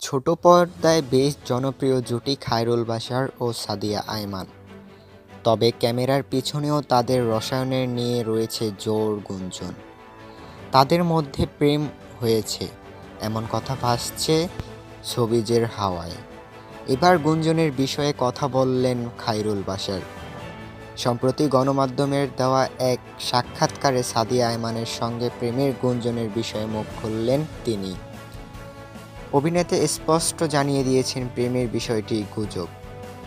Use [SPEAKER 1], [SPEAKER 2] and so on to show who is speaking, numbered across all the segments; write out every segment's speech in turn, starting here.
[SPEAKER 1] ছোট পর্দায় বেশ জনপ্রিয় জুটি খায়রুল বাশার ও সাদিয়া আয়মান তবে ক্যামেরার পিছনেও তাদের রসায়নের নিয়ে রয়েছে জোর গুঞ্জন। তাদের মধ্যে প্রেম হয়েছে, এমন কথা ভাসছে ছবিজের হাওয়ায়। এবার গুঞ্জনের বিষয়ে কথা বললেন খায়রুল বাশার। সম্প্রতি গণমাধ্যমের দেওয়া এক সাক্ষাৎকারে সাদিয়া আয়মানের সঙ্গে প্রেমের গুঞ্জনের বিষয়ে মুখ খুললেন তিনি। অভিনেতা স্পষ্ট জানিয়ে দিয়েছেন প্রেমের বিষয়টি গুজব।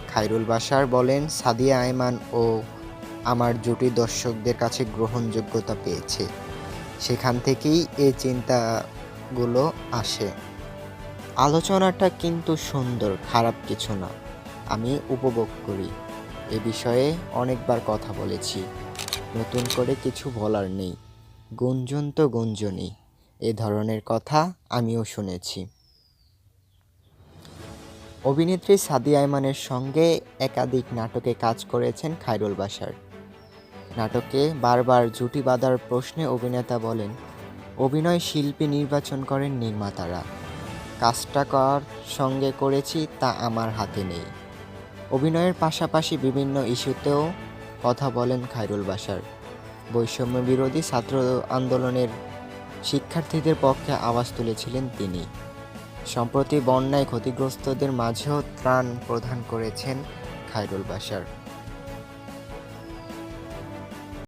[SPEAKER 1] খায়রুল বাশার বলেন, সাদিয়া আয়মান ও আমার জুটি দর্শকদের কাছে গ্রহণযোগ্যতা পেয়েছে। সেখান থেকেই এই চিন্তাগুলো আসে। আলোচনাটা কিন্তু সুন্দর, খারাপ কিছু না। আমি উপভোগ করি। এ বিষয়ে অনেকবার কথা বলেছি। নতুন করে কিছু বলার নেই। গুঞ্জন তো গুঞ্জনই। এ ধরনের কথা আমিও শুনেছি। অভিনেত্রী সাদিয়া আয়মানের সঙ্গে একাধিক নাটকে কাজ করেছেন খায়রুল বাসার নাটকে বারবার জুটি বাঁধার প্রশ্নে অভিনেতা বলেন, অভিনয় শিল্পী নির্বাচন করেন নির্মাতারা। কাজটা কার, সঙ্গে করেছি তা আমার হাতে নেই। অভিনয়ের পাশাপাশি বিভিন্ন ইস্যুতেও কথা বলেন খায়রুল বাসার বৈষম্য বিরোধী ছাত্র আন্দোলনের শিক্ষার্থীদের পক্ষে আওয়াজ তুলেছিলেন তিনি। সম্প্রতি বন্যায় ক্ষতিগ্রস্তদের মাঝেও ত্রাণ প্রদান করেছেন খায়রুল বাশার।